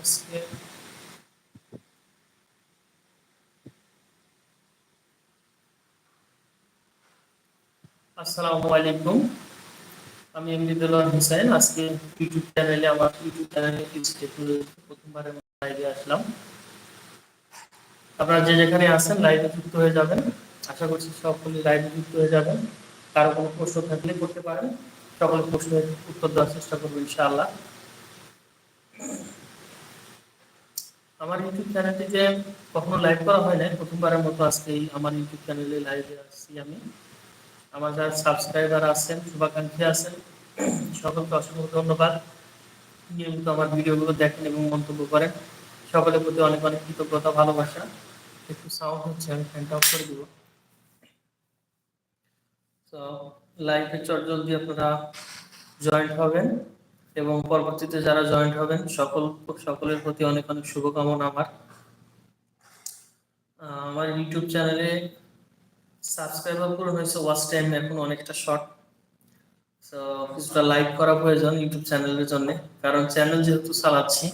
আজকে আসসালামু আলাইকুম। আমি আজকে ইউটিউব চ্যানেলে আমার ইউটিউব চ্যানেলে কিছু লাইভে আসলাম। আপনারা যে যেখানে আছেন লাইভে যুক্ত হয়ে যাবেন। আশা করছি সকলে লাইভে যুক্ত হয়ে যাবেন। কারও কোনো প্রশ্ন থাকলে করতে পারেন। সকল প্রশ্নের উত্তর দেওয়ার চেষ্টা করব, ইনশাআল্লাহ। আমার ইউটিউব চ্যানেলটিতে কখনো লাইভ করা হয় না প্রথমবারের মতো আজকেই আমার ইউটিউব চ্যানেলে লাইভে আসছি আমি। আমার যারা সাবস্ক্রাইবার আছেন, শুভাকাঙ্ক্ষী আছেন, সকলকে অসংখ্য ধন্যবাদ। নিয়মিত আমার ভিডিওগুলো দেখেন এবং মন্তব্য করেন। সকলের প্রতি অনেক অনেক কৃতজ্ঞতা, ভালোবাসা। একটু সাউন্ড হচ্ছে, আমি ফ্যানটা অফ করে দিব। তো লাইভে চটজলদি আপনারা জয়েন্ট হবেন। এবং পরবর্তীতে যারা জয়েন্ট হবেন, সকল, সকলের প্রতি অনেক অনেক শুভকামনা আমার। আমার ইউটিউব চ্যানেলে সাবস্ক্রাইবার পূরণ হয়েছে ওয়াচ টাইম এখন অনেকটা শর্ট কিছুটা লাইক করা প্রয়োজন ইউটিউব চ্যানেলের জন্য। কারণ চ্যানেল যেহেতু চালাচ্ছি,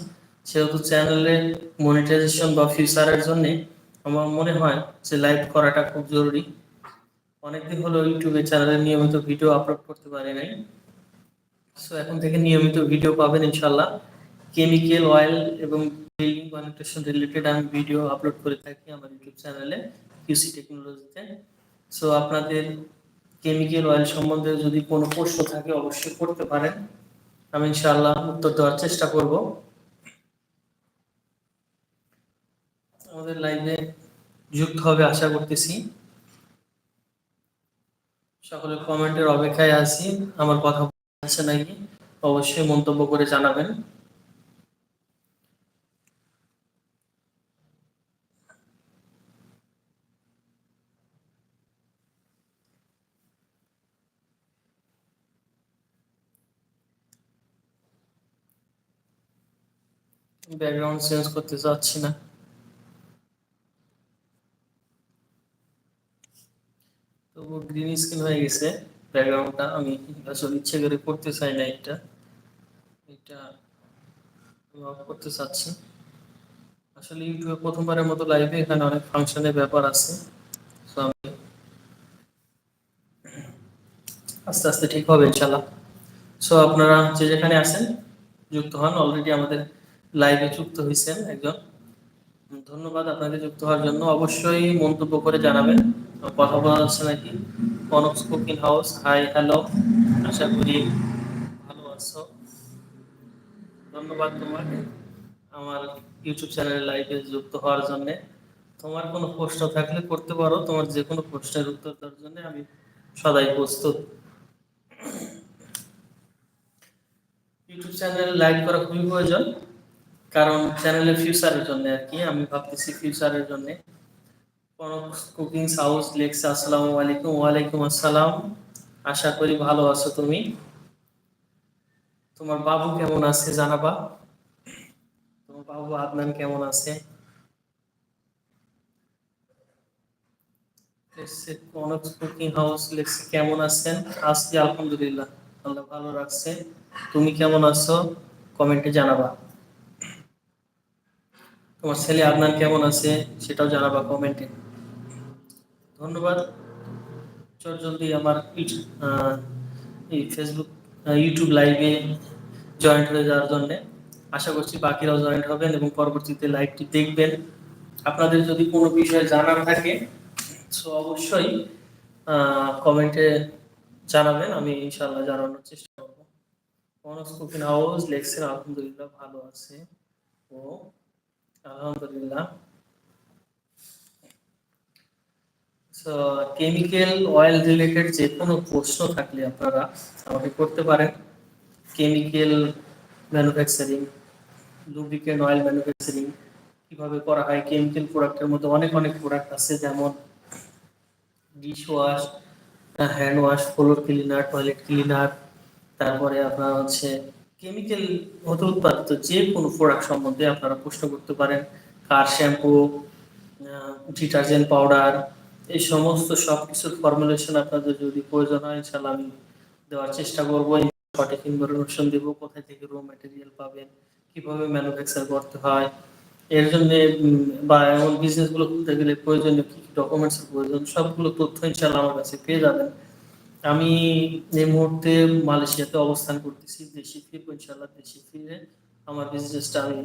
সেহেতু চ্যানেলের মনিটাইজেশন বা ফিউচারের জন্য আমার মনে হয় যে লাইভ করাটা খুব জরুরি। অনেকদিন হলো ইউটিউবে চ্যানেলে নিয়মিত ভিডিও আপলোড করতে পারি নাই। সো এখন থেকে নিয়মিত ভিডিও পাবেন ইনশাল্লাহ কেমিক্যাল অয়েল এবং বিল্ডিং কনেকটেশন রিলেটেড আমি ভিডিও আপলোড করে থাকি আমার ইউটিউব চ্যানেলে কিউসি টেকনোলজিতে সো আপনাদের কেমিক্যাল অয়েল সম্বন্ধে যদি কোনো প্রশ্ন থাকে অবশ্যই করতে পারেন। আমি ইনশাআল্লাহ উত্তর দেওয়ার চেষ্টা করব। আমাদের লাইভে যুক্ত হবে আশা করতেছি। সকলে কমেন্টের অপেক্ষায় আছি, আমার কথা আছে নাকি? অবশ্যই মন্তব্য করে জানাবেন। ব্যাকগ্রাউন্ড চেঞ্জ করতে চাচ্ছি না। তবু গ্রিন স্ক্রিন হয়ে গেছে। ব্যাকগ্রাউন্ডটা আমি আসলে ইচ্ছে করে করতে চাই না এটা। এটা off করতে চাচ্ছি। আসলে ইউটিউবে প্রথমবারের মতো লাইভে এখানে অনেক ফাংশনের ব্যাপার আছে। তো আমি আস্তে আস্তে ঠিক হবে ইনশাল্লাহ সো আপনারা যে যেখানে আছেন, যুক্ত হন। অলরেডি আমাদের লাইভে যুক্ত হয়েছেন একজন। ধন্যবাদ আপনাকে যুক্ত হওয়ার জন্য। অবশ্যই মন্তব্য করে জানাবেন। কথা বলা যাচ্ছে নাকি? Konok cooking house. Hi hello আশা করি ভালো আছো। ধন্যবাদ তোমাকে আমার ইউটিউব চ্যানেলে লাইভে যুক্ত হওয়ার জন্য। তোমার কোনো প্রশ্ন থাকলে করতে পারো। তোমার যে কোনো প্রশ্নের উত্তর দেওয়ার জন্য আমি সদাই প্রস্তুত। ইউটিউব চ্যানেল লাইক করা খুবই প্রয়োজন, কারণ চ্যানেলের ফিউচারের জন্য আর কি। আমি ভাবতেছি ফিউচারের জন্য। কনক কুকিং হাউস লেখছে আসসালামু আলাইকুম ওয়ালাইকুম আসসালাম আশা করি ভালো আছো তুমি। তোমার বাবু কেমন আছে জানাবা? তোমার বাবু আদনান কেমন আছে? কনক কুকিং হাউস লেখছে কেমন আছেন? আজকে আলহামদুলিল্লাহ, আল্লাহ ভালো রাখছে। তুমি কেমন আছো? কমেন্টে জানাবা। তোমার ছেলে আদনান কেমন আছে? সেটাও জানাবা কমেন্টে। ধন্যবাদ। চট জলদি আমার এই ফেসবুক ইউটিউব লাইভে জয়েন্ট হয়ে যাওয়ার জন্য। আশা করছি বাকিরাও জয়েন্ট হবেন এবং পরবর্তীতে লাইভটি দেখবেন। আপনাদের যদি কোনো বিষয়ে জানার থাকে সো অবশ্যই কমেন্টে জানাবেন। আমি ইনশাল্লাহ জানানোর চেষ্টা করব। মনোজ কুকিং হাউস লেখছেন, আলহামদুলিল্লাহ ভালো আছে। ও, আলহামদুলিল্লাহ সো কেমিক্যাল অয়েল রিলেটেড যে কোনো প্রশ্ন থাকলে আপনারা আমাকে করতে পারেন। Chemical manufacturing lubricant oil manufacturing কীভাবে করা হয় কেমিক্যাল প্রোডাক্টের মধ্যে অনেক অনেক প্রোডাক্ট আছে, যেমন dish wash hand wash floor cleaner toilet cleaner তারপরে আপনার হচ্ছে কেমিক্যাল হতে উৎপাদিত যে কোনো প্রোডাক্ট সম্বন্ধে আপনারা প্রশ্ন করতে পারেন। কার শ্যাম্পু ডিটারজেন্ট পাউডার এই সমস্ত সব কিছুর ফর্মুলেশন আপনাদের যদি প্রয়োজন হয় ইনশাল্লাহ আমি দেওয়ার চেষ্টা করব। সঠিক ইনফরমেশন দেবো, কোথায় থেকে রো ম্যাটেরিয়াল পাবেন, কীভাবে ম্যানুফ্যাকচার করতে হয়। এর জন্য বা এমন বিজনেসগুলো খুলতে গেলে প্রয়োজনীয় কি কি ডকুমেন্টস প্রয়োজন, সবগুলো তথ্য ইনশাল্লাহ আমার কাছে পেয়ে যাবেন। আমি এই মুহূর্তে মালয়েশিয়াতে অবস্থান করতেছি, দেশে ফিরবো ইনশাল্লাহ দেশে ফিরে আমার বিজনেসটা আমি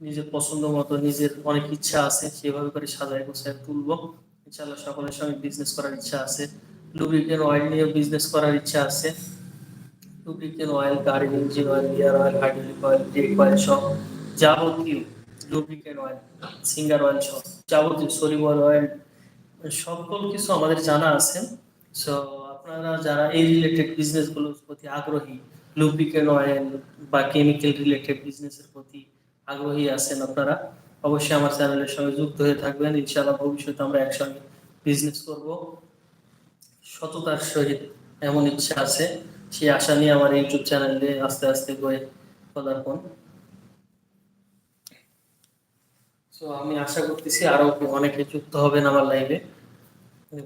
নিজের পছন্দ মতো, নিজের অনেক ইচ্ছা আছে, সেভাবে করে সাজায় গোছায় তুলবো। ইনশাল্লাহ সকলের সঙ্গে বিজনেস করার ইচ্ছা আছে। লুব্রিকেন অয়েল নিয়ে বিজনেস করার ইচ্ছা আছে। লুব্রিকেন অয়েল গাড়ি engine oil gear oil hydraulic oil brake oil সব যাবতীয় লুব্রিকেন অয়েল সিঙ্গার অয়েল সব যাবতীয় সরিবল অয়েল সকল কিছু আমাদের জানা আছে। সো আপনারা যারা এই রিলেটেড বিজনেসগুলোর প্রতি আগ্রহী লুব্রিকেন অয়েল বা কেমিক্যাল রিলেটেড বিজনেসের প্রতি আগ্রহী আছেন আপনারা অবশ্যই আমার চ্যানেলের সঙ্গে যুক্ত হয়ে থাকবেন। ইনশাআল্লাহ ভবিষ্যতে আমরা একসঙ্গে বিজনেস করব। সততার সহিত এমন ইচ্ছা আছে, সেই আশা নিয়ে আমার ইউটিউব চ্যানেলে আস্তে আস্তে গড়ে পদার্পণ তো আমি আশা করতেছি আরও অনেকে যুক্ত হবেন আমার লাইভে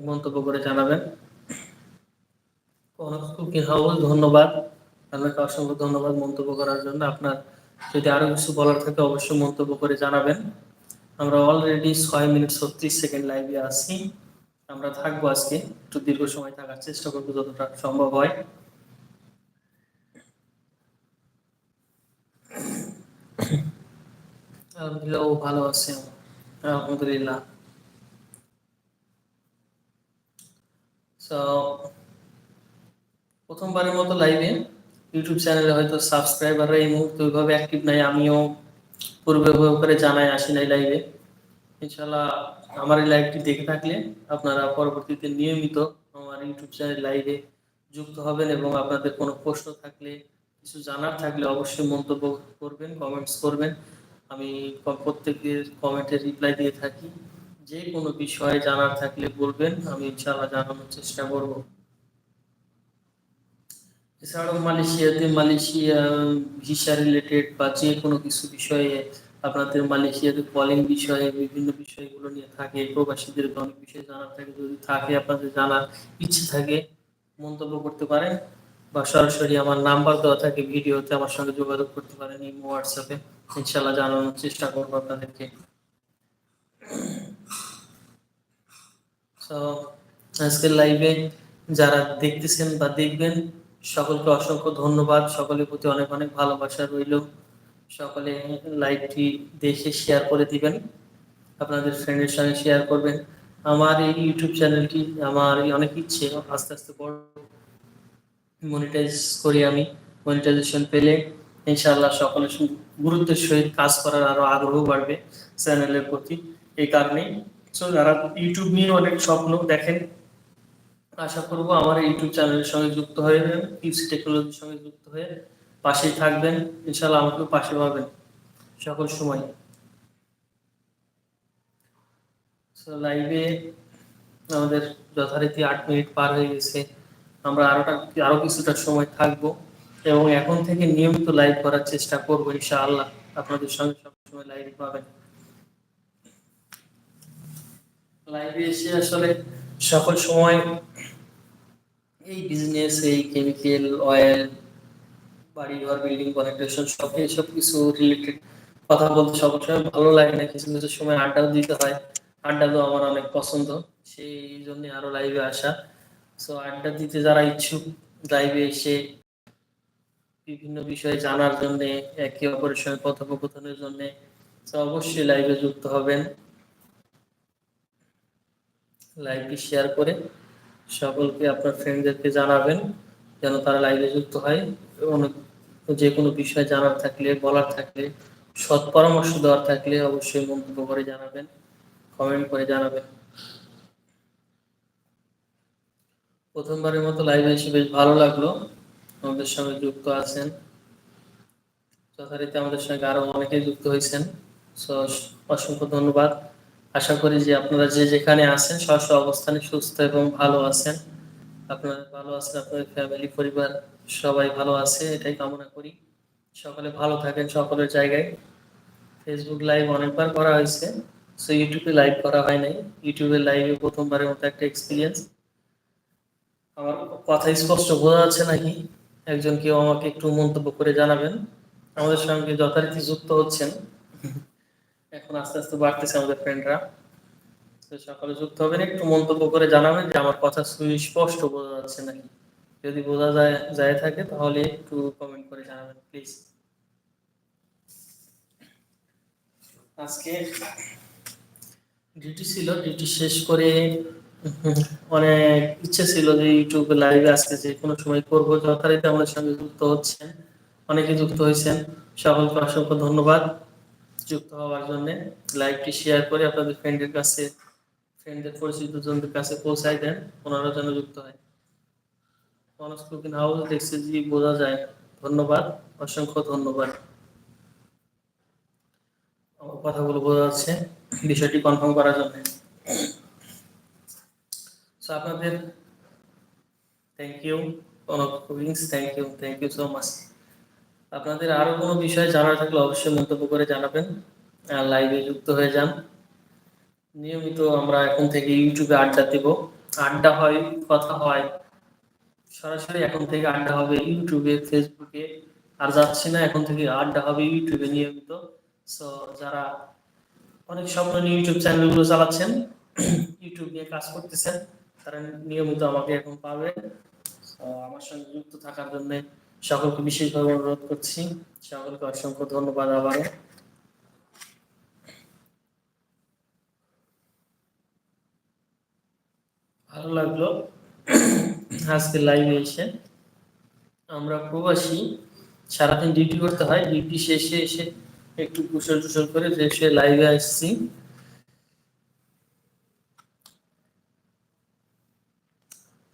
মন্তব্য করে জানাবেন। কুকিং হাউস ধন্যবাদ। আপনাকে অসংখ্য ধন্যবাদ মন্তব্য করার জন্য। আপনার যদি আরও কিছু বলার থাকে অবশ্যই মন্তব্য করে জানাবেন। আমরা অলরেডি ছয় মিনিট ছত্রিশ সেকেন্ড লাইভে আছি। আমরা থাকব আজকে। একটু দীর্ঘ সময় থাকার চেষ্টা করব যতটা সম্ভব হয়। আলহামদুলিল্লাহ, ও ভালো আছে। আলহামদুলিল্লাহ। প্রথমবারের মতো লাইভে ইউটিউব চ্যানেলে হয়তো সাবস্ক্রাইবাররা এই মুহূর্তে ওইভাবে অ্যাক্টিভ নাই, আমিও পূর্বে করে জানাই আসি নাই লাইভে ইনশাল্লাহ আমার এই লাইভটি দেখে থাকলে আপনারা পরবর্তীতে নিয়মিত আমার ইউটিউব চ্যানেল লাইভে যুক্ত হবেন এবং আপনাদের কোনো প্রশ্ন থাকলে, কিছু জানার থাকলে অবশ্যই মন্তব্য করবেন কমেন্টস করবেন। আমি প্রত্যেকের কমেন্টে রিপ্লাই দিয়ে থাকি। যে কোনো বিষয়ে জানার থাকলে বলবেন, আমি ইনশাআল্লাহ জানানোর চেষ্টা করব। এছাড়াও মালয়েশিয়াতে মালয়েশিয়া, ভিসা রিলেটেড বা যে কোনো কিছু বিষয়ে আপনাদের মালয়েশিয়াতে কলিং বিষয়ে, বিভিন্ন বিষয়গুলো নিয়ে থাকে প্রবাসীদের অনেক বিষয় জানার থাকে, যদি থাকে আপনাদের জানার ইচ্ছে থাকে, মন্তব্য করতে পারেন বা সরাসরি আমার নাম্বার দেওয়া থাকে ভিডিওতে, আমার সঙ্গে যোগাযোগ করতে পারেন এই হোয়াটসঅ্যাপে ইনশাল্লাহ জানানোর চেষ্টা করব আপনাদেরকে। তো আজকের লাইভে যারা দেখতেছেন বা দেখবেন সকলকে অসংখ্য ধন্যবাদ। সকলের প্রতি অনেক অনেক ভালোবাসা রইল। সকলে লাইভটি দেখে শেয়ার করে দিবেন। আপনাদের ফ্রেন্ডের সঙ্গে শেয়ার করবেন। আমার এই ইউটিউব চ্যানেলটি আমার অনেক ইচ্ছে, আস্তে আস্তে বড় মনিটাইজ করি আমি। মনিটাইজেশন পেলে ইনশাআল্লাহ সকলের গুরুত্বের সহিত কাজ করার আরও আগ্রহ বাড়বে চ্যানেলের প্রতি। এই কারণেই। যারা ইউটিউব নিয়ে অনেক স্বপ্ন দেখেন আশা করব আমার ইউটিউব চ্যানেলের সঙ্গে যুক্ত হয়ে পিসি টেকনোলজির সঙ্গে যুক্ত হয়ে পাশেই থাকবেন। ইনশাআল্লাহ আমাকেও পাশে পাবেন। সকল সময়। লাইভে আমাদের যথারীতি আট মিনিট পার হয়ে গেছে। আমরা আরোটা আরও কিছুটা সময় থাকব এবং এখন থেকে নিয়মিত লাইভ করার চেষ্টা করব ইনশাআল্লাহ। আপনাদের সঙ্গে সবসময় লাইভ পাবেন। লাইভে এসে আসলে সকল সময় এই বিজনেস এই কেমিক্যাল অয়েল বাড়ি ঘর বিল্ডিং কনেকশন সব এইসব কিছু রিলেটেড কথা বলতে সবসময় ভালো লাগে না। কিছু কিছু সময় আড্ডাও দিতে হয়। আড্ডা তো আমার অনেক পছন্দ। সেই জন্য আরও লাইভে আসা। সো আড্ডা দিতে যারা ইচ্ছুক লাইভে এসে বিভিন্ন বিষয়ে জানার জন্য, একে অপরের সঙ্গে কথোপকথনের জন্য অবশ্যই লাইভে যুক্ত হবেন। লাইভটি শেয়ার করে সকলকে আপনার ফ্রেন্ডদেরকে জানাবেন, যেন তারা লাইভে যুক্ত হয়। অনেক যে কোনো বিষয় জানার থাকলে, বলার থাকলে, সৎ পরামর্শ দেওয়ার থাকলে অবশ্যই মন্তব্য করে জানাবেন কমেন্ট করে জানাবেন। প্রথমবারের মতো লাইভে এসে বেশ ভালো লাগল। আমাদের সঙ্গে যুক্ত আছেন। যথারীতি আমাদের সঙ্গে আরও অনেকে যুক্ত হয়েছেন। অসংখ্য ধন্যবাদ। আশা করি যে আপনারা যে যেখানে আছেন স্ব অবস্থানে সুস্থ এবং ভালো আছেন। আপনারা ভালো আছেন, আপনাদের ফ্যামিলি পরিবার সবাই ভালো আছে, এটাই কামনা করি। সকলে ভালো থাকেন সকলের জায়গায়। ফেসবুক লাইভ অনেকবার করা হয়েছে সো ইউটিউবে লাইভ করা হয় নাই। ইউটিউবে লাইভে প্রথমবারের মতো একটা এক্সপিরিয়েন্স আমার কথা স্পষ্ট বোঝা যাচ্ছে নাকি? একজন কেউ আমাকে একটু মন্তব্য করে জানাবেন। আমাদের সঙ্গে যথারীতি যুক্ত হচ্ছেন। এখন আস্তে আস্তে বাড়তেছে আমাদের ফ্রেন্ডরা সকালে যুক্ত হবেন, একটু মন্তব্য করে জানাবেন যে আমার কথা সুস্পষ্ট বোঝা যাচ্ছে নাকি। যদি বোঝা যায় যায় থাকে, তাহলে একটু কমেন্ট করে জানাবেন প্লিজ আজকে ডিউটি ছিল ডিউটি শেষ করে, অনেক ইচ্ছে ছিল যে ইউটিউব লাইভে আজকে যে কোনো সময় করব। যথারীতি আমাদের সঙ্গে যুক্ত হচ্ছেন, অনেকে যুক্ত হয়েছেন। সকলকে অসংখ্য ধন্যবাদ। যুক্ত হওয়ার জন্য লাইভটি শেয়ার করে আপনাদের ফ্রেন্ডের কাছে ফ্রেন্ডদের পরিচিত জনদের কাছে পৌঁছায় দেন ওনারা যেন যুক্ত হয়। মানুষ কুকিং হাউস দেখছে যে বোঝা যায়। ধন্যবাদ, অসংখ্য ধন্যবাদ। আমার কথাগুলো বোঝা যাচ্ছে, বিষয়টি কনফার্ম করার জন্য। সো আপনাদের thank you Konok cookings thank you thank you so much আপনাদের আরও কোনো বিষয় জানার থাকলে অবশ্যই মন্তব্য করে জানাবেন। আর লাইভে যুক্ত হয়ে যান। নিয়মিত আমরা এখন থেকে ইউটিউবে আড্ডা দেব। আড্ডা হয়, কথা হয়। সরাসরি এখন থেকে আড্ডা হবে ইউটিউবে, ফেসবুকে। আর যাচ্ছি না, এখন থেকে আড্ডা হবে ইউটিউবে নিয়মিত। সো যারা অনেক স্বপ্ন নিয়ে ইউটিউব চ্যানেলগুলো চালাচ্ছেন, ইউটিউব নিয়ে কাজ করতেছেন, তারা নিয়মিত আমাকে এখন পাবে। আমার সঙ্গে যুক্ত থাকার জন্য সকলকে বিশেষভাবে অনুরোধ করছি, সকলকে অসংখ্য ধন্যবাদ আবারও। ভালো লাগল। আজকে লাইভে এসে আমরা প্রবাসী, সারাদিন ডিউটি করতে হয় ডিউটি শেষে এসে একটু কুশল টুশল করে এসে লাইভে আসছি।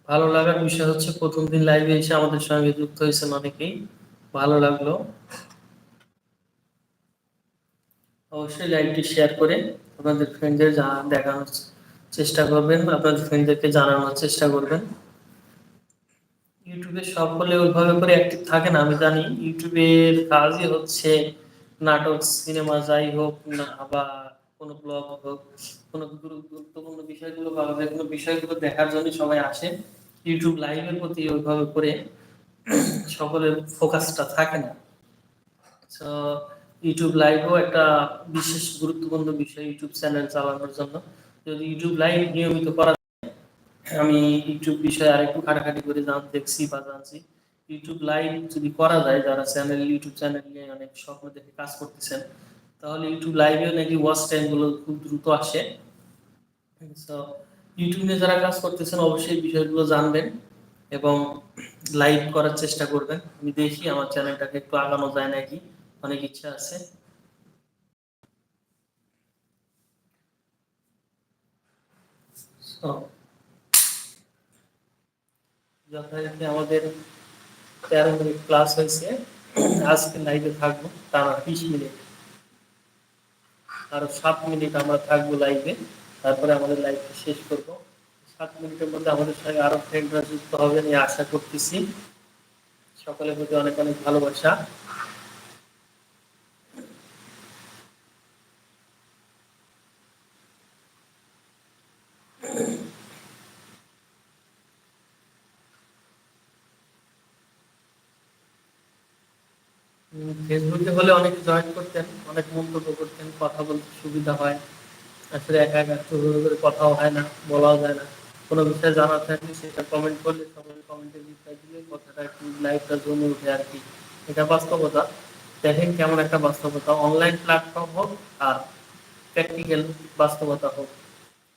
ভালো লাগার বিষয় হচ্ছে প্রথম দিন লাইভে এসে আমাদের সঙ্গে যুক্ত হয়েছেন অনেকেই। ভালো লাগল। অবশ্যই লাইভটি শেয়ার করে আপনাদের ফ্রেন্ডদের দেখানোর চেষ্টা করবেন, আপনাদের ফ্রেন্ডদেরকে জানানোর চেষ্টা করবেন। ইউটিউবে সকলে ওইভাবে করে অ্যাক্টিভ থাকে না, আমি জানি। ইউটিউবের কাজই হচ্ছে নাটক সিনেমা যাই হোক না, বা কোনো ব্লগ হোক, কোনো গুরুত্বপূর্ণ বিষয়গুলো বা কোনো বিষয়গুলো দেখার জন্য সবাই আসে। ইউটিউব লাইভের প্রতি ওইভাবে করে সকলের ফোকাসটা থাকে না। তো ইউটিউব লাইভও একটা বিশেষ গুরুত্বপূর্ণ বিষয় ইউটিউব চ্যানেল চালানোর জন্য। যদি ইউটিউব লাইভ নিয়মিত করা আমি ইউটিউব বিষয়ে আরেকটু খাটাখাটি করে জান দেখছি বা জানছি। ইউটিউব লাইভ যদি করা যায়, যারা চ্যানেল ইউটিউব চ্যানেল নিয়ে অনেক স্বপ্ন দেখে কাজ করতেছেন, তাহলে ইউটিউব লাইভেও নাকি ওয়াচ টাইমগুলো খুব দ্রুত আসে। তো ইউটিউব নিয়ে যারা কাজ করতেছেন, অবশ্যই বিষয়গুলো জানবেন এবং লাইভ করার চেষ্টা করবেন। আমি দেখি আমার চ্যানেলটাকে একটু আগানো যায় নাকি, অনেক ইচ্ছা আছে। যথারীতি আমাদের তেরো মিনিট ক্লাস হয়েছে। আজকে লাইভে থাকব, টানা বিশ মিনিট। আরও সাত মিনিট আমরা থাকব লাইভে তারপরে আমাদের লাইভটা শেষ করব। সাত মিনিটের মধ্যে আমাদের সঙ্গে আরও ফ্রেন্ডরা যুক্ত হবেন এই আশা করতেছি। সকলের প্রতি অনেক অনেক ভালোবাসা। ফেসবুকে হলে অনেকে জয়েন করতেন, অনেক মন্তব্য করতেন, কথা বলতে সুবিধা হয়। আসলে একা একা করে কথাও হয় না, বলাও যায় না। কোনো বিষয়ে জানা থাকলে সেটা কমেন্ট করলে সবাই কমেন্টে রিপ্লাই দিলে কথাটা একটু লাইভটা জমে উঠে আর কি। এটা বাস্তবতা। দেখেন কেমন একটা বাস্তবতা। অনলাইন প্ল্যাটফর্ম হোক আর প্র্যাকটিক্যাল বাস্তবতা হোক।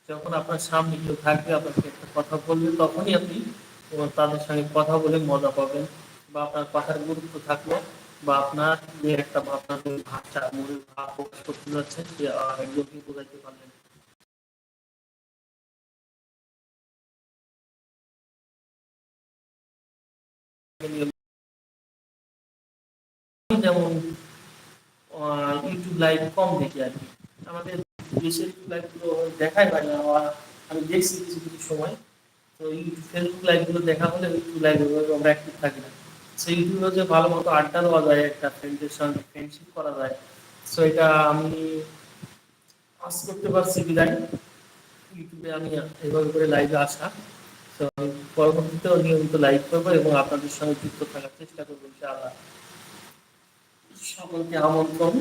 যখন আপনার সামনে কেউ থাকবে, আপনাকে একটা কথা বলবে, তখনই আপনি তাদের সঙ্গে কথা বলে মজা পাবেন বা আপনার কথার গুরুত্ব থাকল বা আপনার যে একটা আপনার ভাষা মনের ভাব প্রকাশ করতে যাচ্ছে সে একজনকে বোঝাইতে পারলেন? যেমন ইউটিউব লাইভ কম দেখি আর কি। আমাদের দেশের ইউটিউব লাইভগুলো দেখাই হয় না আমি দেখছি কিছু কিছু সময়। তো ইউটিউব ফেসবুক লাইভগুলো দেখা হলে ইউটিউব লাইভ আমরা অ্যাক্টিভ থাকি না। সেই ইউটিউবে যে ভালো মতো আড্ডা দেওয়া যায়, একটা ফ্রেন্ডের সঙ্গে ফ্রেন্ডশিপ করা যায় সো এটা আমি পাস করতে পারছি বিদায়। ইউটিউবে আমি এভাবে করে লাইভে আসা। তো আমি পরবর্তীতেও নিয়মিত লাইভ করব এবং আপনাদের সঙ্গে যুক্ত থাকার চেষ্টা করব, ইনশাআল্লাহ। সকলকে আমন্ত্রণ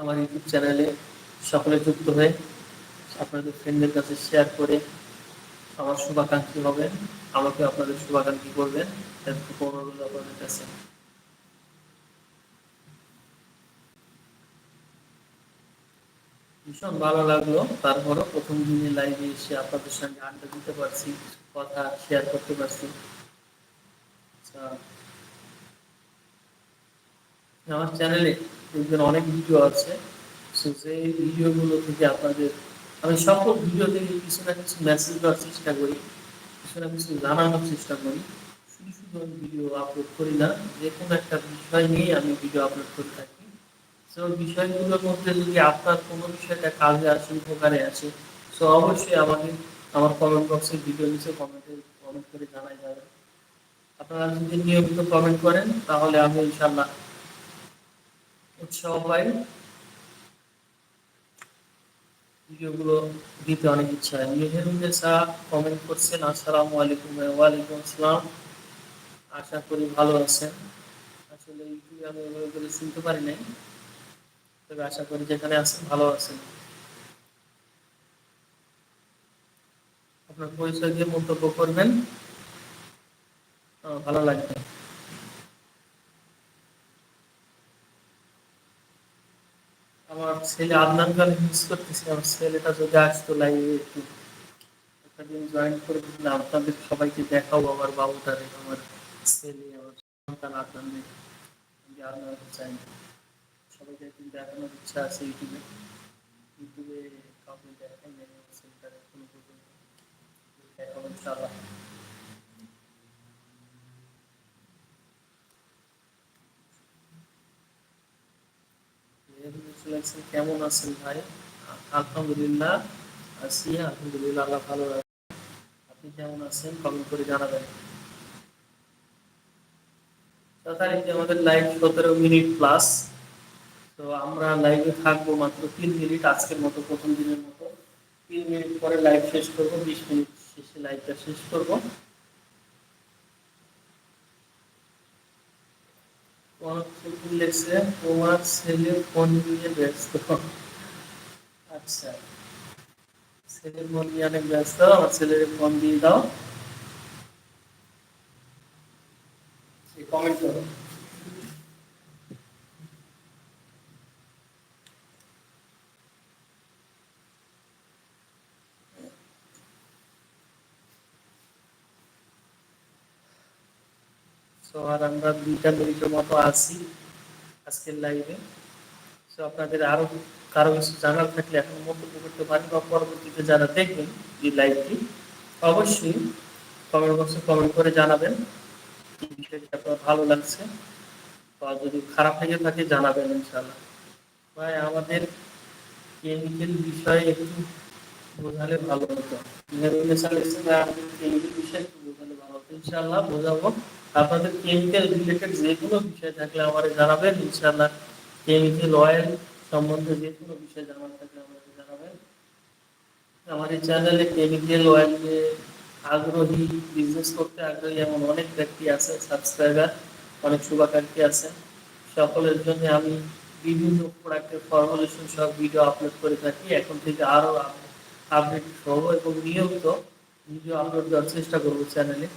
আমার ইউটিউব চ্যানেলে সকলে যুক্ত হয়ে আপনাদের ফ্রেন্ডদের কাছে শেয়ার করে আমার শুভাকাঙ্ক্ষী হবেন আমাকে আপনাদের শুভাকাঙ্ক্ষী করবেন অনুরোধ আপনাদের কাছে। ভীষণ ভালো লাগল। তারপরও প্রথম দিনে লাইভে এসে আপনাদের সঙ্গে আড্ডা দিতে পারছি, কথা শেয়ার করতে পারছি। আচ্ছা। আমার চ্যানেলে অনেক ভিডিও আছে। তো সেই ভিডিওগুলো থেকে আপনাদের আমি সকল ভিডিও থেকে কিছু না কিছু মেসেজ দেওয়ার চেষ্টা করি কিছু না কিছু জানানোর চেষ্টা করি। শুধু শুধু আমি ভিডিও আপলোড করি না, যে কোনো একটা বিষয় নিয়ে আমি ভিডিও আপলোড করে থাকি। তো বিষয়গুলোর মধ্যে যদি আপনার কোনো বিষয়টা কাজে আসে, উপকারে আসে তো অবশ্যই আমাকে আমার কমেন্ট বক্সে ভিডিও নিচে কমেন্টে কমেন্ট করে জানাই যাবে। আপনারা যদি নিয়মিত কমেন্ট করেন, তাহলে আমি ইনশাল্লাহ উৎসাহ পাই। ভিডিওগুলো দিতে অনেক ইচ্ছা হয়। মেহেরুন্নেসা কমেন্ট করছেন, আসসালামু আলাইকুম ওয়ালাইকুম আসসালাম। আশা করি ভালো আছেন। আসলে ইউটিউবে আমি ওইভাবে করে শুনতে পারি নাই, তবে আশা করি যেখানে আছেন ভালো আছেন। আপনার পরিচয় দিয়ে মন্তব্য করবেন। ভালো লাগবে আমার ছেলে আদনান খান মিস করতেছি, আমার ছেলেটা যদি আসতো লাইভে একটু একটা দিন জয়েন করে দিলে আপনাদের সবাইকে দেখাবো আমার বাবুটারে, আমার ছেলে, আমার সন্তান আদনান আমি আদনান চাই সবাইকে একদিন দেখানোর ইচ্ছা আছে ইউটিউবে। ইউটিউবে কাউকে দেখাই নাই ছেলেটার পর্যন্ত। দেখাবো ইনশাআল্লাহ। লেখছেন কেমন আছেন ভাই? আলহামদুলিল্লাহ, আছি, আলহামদুলিল্লাহ, আল্লাহ ভালো রাখে আপনি কেমন আছেন? কমেন্ট করে জানাবেন। তাড়াতাড়ি আমাদের লাইভ সতেরো মিনিট প্লাস তো আমরা লাইভে থাকব মাত্র তিন মিনিট, আজকের মতো, প্রথম দিনের মতো। তিন মিনিট পরে লাইভ শেষ করব, বিশ মিনিট শেষে লাইভটা শেষ করব। লেগছে তোমার ছেলে ফোন নিয়ে ব্যস্ত। আচ্ছা ছেলের ফোন নিয়ে অনেক ব্যস্ত, আমার ছেলের ফোন দিয়ে দাও। কমেন্ট করো। তো আর আমরা দুইটা মিনিটের মতো আছি আজকের লাইভে তো আপনাদের আরও কারও কিছু জানার থাকলে এখন মন্তব্য করতে পারেন বা পরবর্তীতে যারা দেখবেন এই লাইভটি অবশ্যই কমেন্ট বক্সে কমেন্ট করে জানাবেন। বিষয়টি আপনার ভালো লাগছে বা যদি খারাপ লেগে থাকে জানাবেন ইনশাআল্লাহ। ভাই, আমাদের কেমিক্যাল বিষয়ে একটু বোঝালে ভালো হতো। কেমিক্যাল বিষয়ে একটু বোঝালে ভালো হতো। ইনশাআল্লাহ বোঝাবো। আপনাদের কেমিক্যাল রিলেটেড যে কোনো বিষয় থাকলে আমাদের জানাবেন, ইনশাআল্লাহ কেমিক্যাল অয়েল সম্বন্ধে যে কোনো বিষয় জানার থাকলে আমাদের জানাবেন। আমাদের চ্যানেলে কেমিক্যাল অয়েল নিয়ে আগ্রহী বিজনেস করতে আগ্রহী এমন অনেক ব্যক্তি আছে সাবস্ক্রাইবার অনেক শুভাকাঙ্ক্ষী আছে সকলের জন্য আমি বিভিন্ন প্রোডাক্টের ফর্মুলেশন সব ভিডিও আপলোড করে থাকি। এখন থেকে আরও আপডেট সহ এবং নিয়মিত ভিডিও আপলোড দেওয়ার চেষ্টা করব চ্যানেলে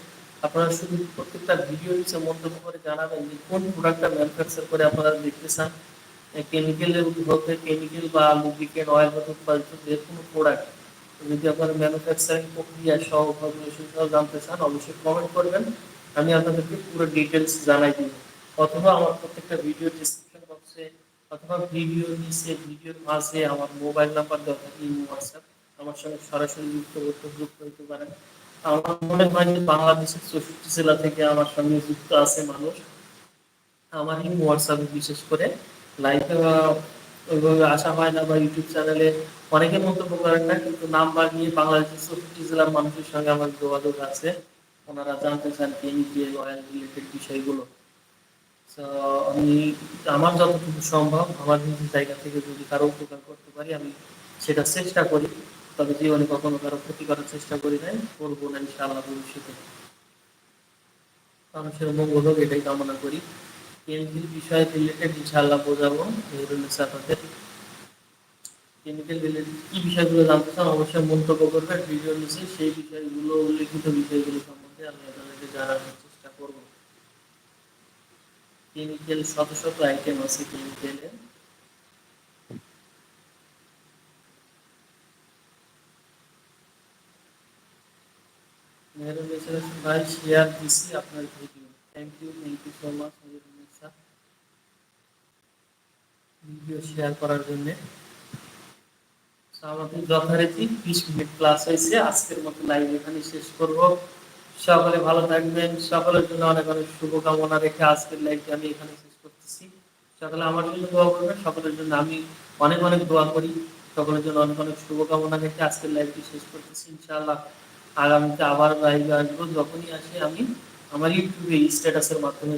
আপনারা শুধু প্রত্যেকটা ভিডিও নিচে মন্তব্য করে জানাবেন যে কোন প্রোডাক্টটা ম্যানুফ্যাকচার করে আপনারা দেখতে চান। কেমিক্যালের হতে কেমিক্যাল বা লুব্রিকেন্ট অয়েল হতে উৎপাদিত যে কোনো প্রোডাক্ট যদি আপনারা ম্যানুফ্যাকচারিং প্রক্রিয়া সহ ফর্মুলেশন সহ জানতে চান, অবশ্যই কমেন্ট করবেন। আমি আপনাদেরকে পুরো ডিটেলস জানাই দিব। অথবা আমার প্রত্যেকটা ভিডিও ডিসক্রিপশন বক্সে অথবা ভিডিও নিচে ভিডিওর মাঝে আমার মোবাইল নাম্বার দেওয়া থাকে হোয়াটসঅ্যাপ। আমার সঙ্গে সরাসরি যুক্ত করতে যুক্ত হতে পারেন। আমার মনে হয় যে বাংলাদেশের চৌষট্টি জেলা থেকে আমার সঙ্গে যুক্ত আছে মানুষ। আমার এই হোয়াটসঅ্যাপে বিশেষ করে। লাইভে ওইভাবে আসা হয় না বা ইউটিউব চ্যানেলে অনেকে মন্তব্য করেন না, কিন্তু নাম্বার নিয়ে বাংলাদেশের চৌষট্টি জেলার মানুষের সঙ্গে আমার যোগাযোগ আছে। ওনারা জানতে চান কেমিক্যাল অয়েল রিলেটেড বিষয়গুলো। তো আমি, আমার যতটুকু সম্ভব, আমার নিজ জায়গা থেকে যদি কারও উপকার করতে পারি, আমি সেটা চেষ্টা করি। তবে জীবনে কখনো কারও ক্ষতি করার চেষ্টা করি নাই করব না ইনশাআল্লাহ ভবিষ্যতে। মানুষের মঙ্গল হোক, এটাই কামনা করি। কেমিক্যাল বিষয় রিলেটেড ইনশাআল্লাহ বোঝাবো ইসলাম আপনাদের কেমিক্যাল রিলেটেড কি বিষয়গুলো জানতে চান অবশ্যই মন্তব্য করবেন ভিডিও নিচে। সেই বিষয়গুলো, উল্লেখিত বিষয়গুলো সম্বন্ধে আমি আপনাদেরকে জানানোর চেষ্টা করব। কেমিক্যাল শত শত আইটেম আছে কেমিক্যালের। মেহরুল ভাই শেয়ার দিছি আপনার video. Thank you thank you so much video share করার জন্য। আমাদের যথারীতি বিশ মিনিট ক্লাস হয়েছে। আজকের মতো লাইভ এখানে শেষ করব। সকলে ভালো থাকবেন। সকলের জন্য অনেক অনেক শুভকামনা রেখে আজকের লাইভটি আমি এখানে শেষ করতেছি। সকলে আমার জন্য দোয়া করবেন। সকলের জন্য আমি অনেক অনেক দোয়া করি। সকলের জন্য অনেক অনেক শুভকামনা রেখে আজকের লাইভটি শেষ করতেছি। ইনশাআল্লাহ আগামীতে আবার লাইভে আসব। যখনই আসি আমি আমার ইউটিউবে স্ট্যাটাসের মাধ্যমে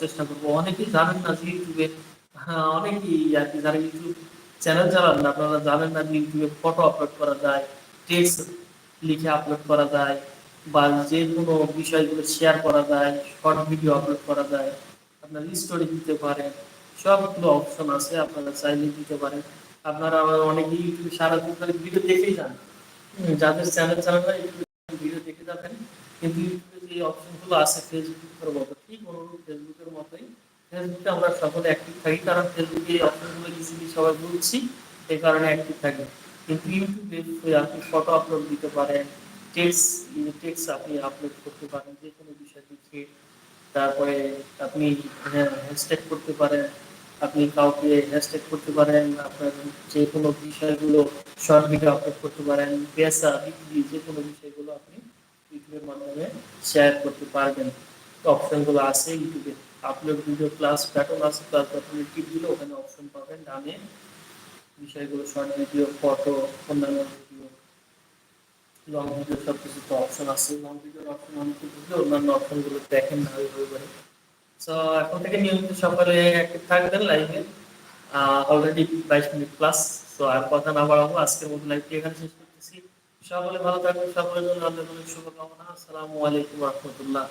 চেষ্টা করব। অনেকেই জানেন না যে ইউটিউবে হ্যাঁ অনেকেই আর কি যারা ইউটিউব চ্যানেল চালান না, আপনারা জানেন না যে ইউটিউবে ফটো আপলোড করা যায় টেক্সট লিখে আপলোড করা যায়, বা যে কোনো বিষয়গুলো শেয়ার করা যায় শর্ট ভিডিও আপলোড করা যায়, আপনার স্টোরি দিতে পারেন, সবগুলো অপশন আছে, আপনারা চাইলে দিতে পারেন। আপনারা আবার অনেকে ইউটিউবে সারাদিন ভিডিও দেখেই যান। যাদের চ্যানেল চালান না ভিডিও দেখে যাবেন। কিন্তু ইউটিউবে যে অপশনগুলো আছে ফেসবুকের মতো, ঠিক অনুরূপ ফেসবুকের মতোই ফেসবুকে আমরা সকলে অ্যাক্টিভ থাকি, কারণ ফেসবুকে এই অপশনগুলো ইজিলি সবাই বুঝছি এই কারণে অ্যাক্টিভ থাকি। কিন্তু ইউটিউবে আপনি ফটো আপলোড দিতে পারেন টেক্সট টেক্সট আপনি আপলোড করতে পারেন যে কোনো বিষয় লিখে তারপরে আপনি হ্যাশট্যাগ করতে পারেন আপনি কাউকে হ্যাশট্যাগ করতে পারেন আপনার যে কোনো বিষয়গুলো শর্ট ভিডিও আপলোড করতে পারেন পেশা বিক্রি যে কোনো বিষয়গুলো আপনি ইউটিউবের মাধ্যমে শেয়ার করতে পারবেন। অপশনগুলো আছে ইউটিউবে আপলোড ভিডিও প্লাস প্যাটার্ন আছে প্লাস প্যাটার্নের টিপ দিলে ওখানে অপশন পাবেন ডানে। বিষয়গুলো শর্ট ভিডিও ফটো অন্যান্য ভিডিও লং ভিডিও সব কিছু তো অপশন আছে লং ভিডিওর অপশন অনেকে অন্যান্য অপশনগুলো দেখেন না সো এখন থেকে নিয়মিত সকালে অ্যাক্টিভ থাকবেন লাইভে অলরেডি বাইশ মিনিট প্লাস তো আর কথা না বাড়াবো, আজকের মতো লাইভটি এখানে শেষ করতেছি। সকলে ভালো থাকবেন, সকলের জন্য অনেক শুভকামনা। আসসালামু আলাইকুম রহমতুল্লাহ।